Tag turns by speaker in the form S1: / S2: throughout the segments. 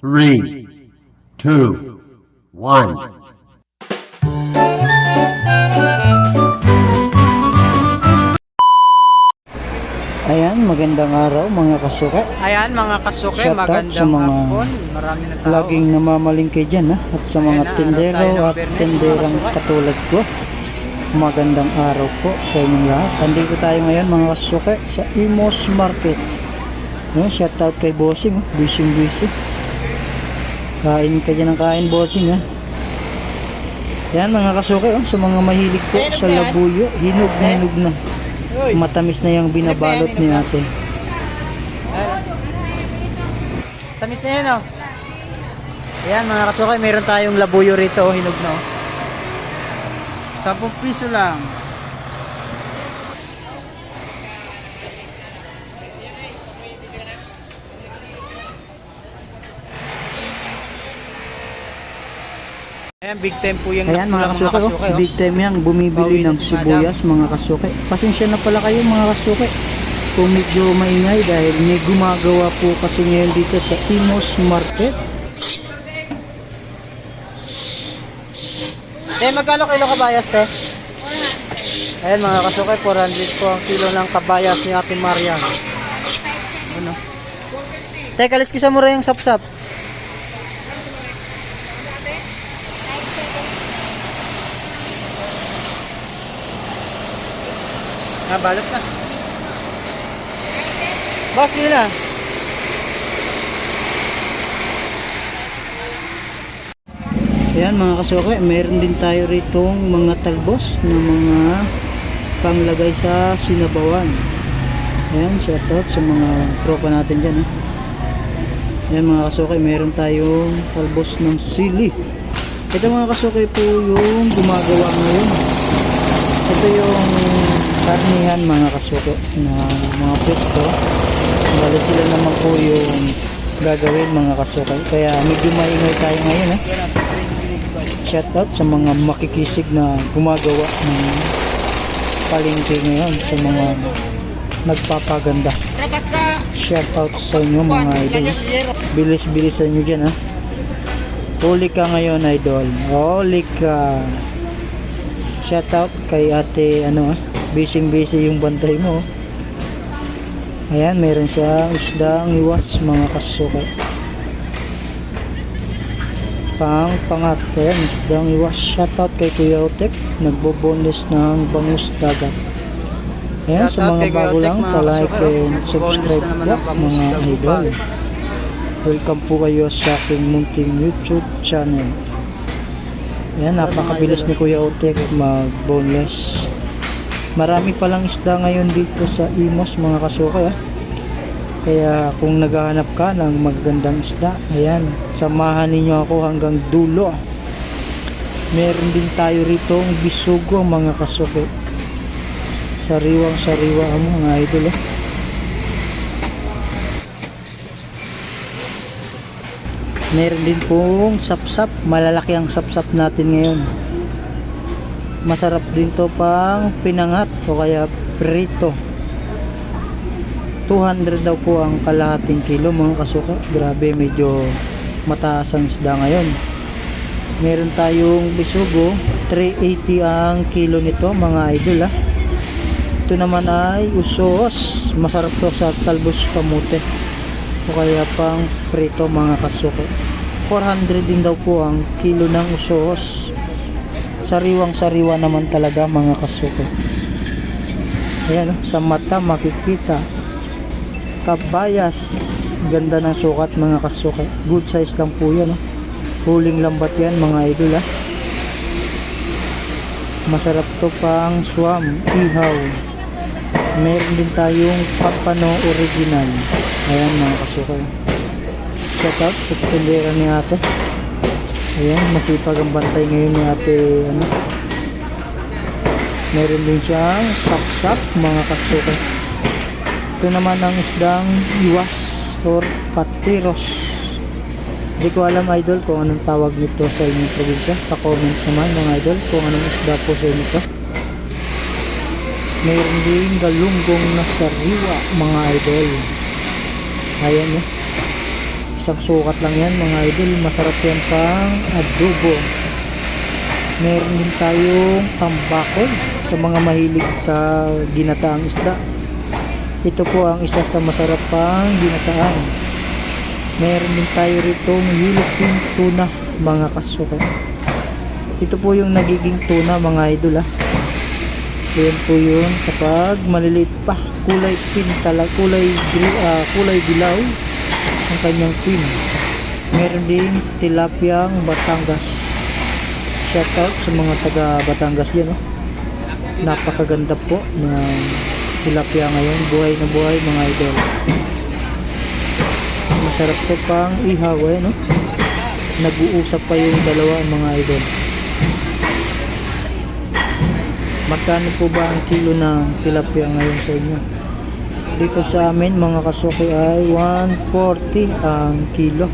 S1: three, two, one.
S2: Ayan, magandang araw mga kasuka.
S3: Ayan mga kasuke,
S2: Shout out
S3: magandang
S2: sa mga
S3: hapon. Marami na tao.
S2: Laging namamalingkay dyan ha. At sa mga
S3: Ayan na,
S2: tindero
S3: ng
S2: at tinderang katulad ko. Magandang araw po sa inyong lahat. Andito tayo ngayon mga kasuka sa Imos Market. Ayan, shout out kay Bossing. Oh. Busy busy. Kain ka dyan ng kain Bossing ha. Yan mga kasuke oh, sa mga mahilig po sa labuyo. Hinog na hinog na. Matamis na yung binabalot ni ate.
S3: tamis na yan oh. Ayan mga kasuke, meron tayong labuyo rito, oh, hinog na oh. 10 piso lang. Ayan, big time po yung
S2: Ayan mga
S3: nakulang
S2: kasuke, oh. big time yan, bumibili
S3: Bawi
S2: ng
S3: si
S2: sibuyas mga kasuke. Pasensya na pala kayo mga kasuke. Kung medyo maingay dahil may gumagawa po kasi ngayon dito sa Imos Market.
S3: Eh, magkano kilo kabayas, te? Ayan mga kasuke, 400 po ang kilo ng kabayas ni Ate Maria. Ano? Teka, liskisa mo rin yung sapsap. Ah, balot na. Boss, na.
S2: Ayan mga kasuke, meron din tayo rito mga talbos na mga panglagay sa sinabawan. Ayan, shout out sa mga tropa natin dyan. Eh. Ayan mga kasuke, meron tayong talbos ng sili. Ito mga kasuke po yung gumagawa ngayon. Ito yung karnihan mga kasuke na mga pesto. Bali sila naman po yung gagawin mga kasuke. Kaya medyo maingay tayo ngayon. Eh. Shout out sa mga makikisig na gumagawa ng palengke ngayon sa mga nagpapaganda. Shout out sa inyo mga idol. Bilis-bilis sa inyo dyan ha. Huli ka ngayon idol. Huli ka. Shout out kay ate ano ha. Busy busy yung bantay mo. Ayan, meron siya isda ang iwas mga kasukat. Pang pangat ayan, isda ang iwas. Shout out kay Kuya Otek. Nagbo-bonus ng bangus dagat. Ayan,
S3: Shout
S2: sa mga bago
S3: Otek,
S2: lang, palike and subscribe
S3: bangus
S2: mga idol. Welcome po kayo sa aking munting YouTube channel. Ayan, napakabilis ni Kuya Otek mag-boneless. Marami palang isda ngayon dito sa Imos mga kasuka. ah. Kaya kung naghahanap ka ng magandang isda, ayan, samahan ninyo ako hanggang dulo. Meron din tayo rito ang bisugo mga kasuke. Sariwang sariwa ang mga idol. ah. Meron din pong sapsap. Malalaki ang sapsap natin ngayon. Masarap din to pang pinangat o kaya prito. 200 daw po ang kalahating kilo mga kasuka. Grabe, medyo mataas ang isda ngayon. Meron tayong bisugo. 380 ang kilo nito mga idol ah. Ito naman ay usos. Masarap to sa talbos kamute o kaya pang prito mga kasuko 400 din daw po ang kilo ng usos sariwang sariwa naman talaga mga kasuko. Ayan oh, sa mata makikita. Kabayas. Ganda ng sukat mga kasuko. Good size lang po yan oh. huling lambat yan mga idol ah. masarap to pang swam ihaw. Meron din tayong papano original. Ayan mga kasukay shout out sa tindera ni ate ayan masipag ang bantay ngayon ni ate ano. Meron din siyang sapsap mga kasukay ito naman ang isdang iwas or patiros hindi ko alam idol kung anong tawag nito sa inyong probinsya. Pa-comment naman mga idol kung anong isda po sa inyo to. Meron din galunggong na sariwa mga idol. Ayan eh. Isang sukat lang yan mga idol. Masarap yan pang adobo. Meron din tayong tambakol sa mga mahilig sa ginataang isda. Ito po ang isa sa masarap pang ginataan. Meron din tayo rito yellowfin tuna mga kasuka. Ito po yung nagiging tuna mga idol ah. Ayan po yun kapag maliliit pa. Kulay pin tala, kulay, ah, kulay dilaw ang kanyang pin. Meron din tilapiyang Batangas. Shout out sa mga taga Batangas dyan. Oh. Napakaganda po ng tilapia ngayon. Buhay na buhay mga idol. Masarap to pang ihaw eh, no? Nag-uusap pa yung dalawa mga idol. Magkano po ba ang kilo ng tilapia ngayon sa inyo? Dito sa amin mga kasuki ay 140 ang kilo.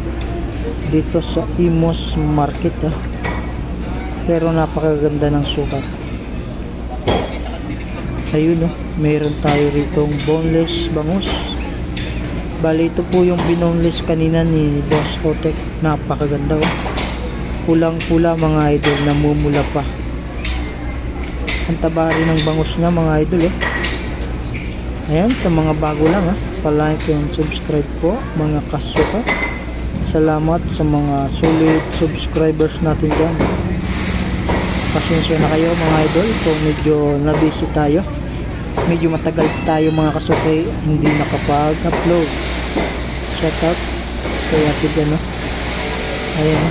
S2: Dito sa Imos Market ah. Pero napakaganda ng sukat. Ayun oh, meron tayo ritong boneless bangus. Bali ito po yung binoneless kanina ni Boss Otek. Napakaganda oh. Pulang-pula mga idol, namumula pa. Ang taba rin ng bangus niya mga idol eh. Ayan, sa mga bago lang ah. Pa-like and subscribe po mga kasuka. Salamat sa mga solid subscribers natin dyan. Pasensya na kayo mga idol kung medyo na-busy tayo. Medyo matagal tayo mga kasuki hindi nakapag-upload. Shout out kay Ate Jan, no? Ayan.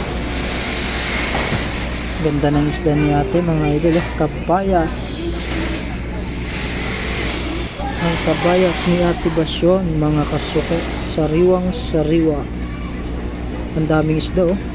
S2: Ganda ng isda ni ate mga idol. oh. Ang kabayas ni ate Basyon mga kasuke. Sariwang sariwa. Ang daming isda oh.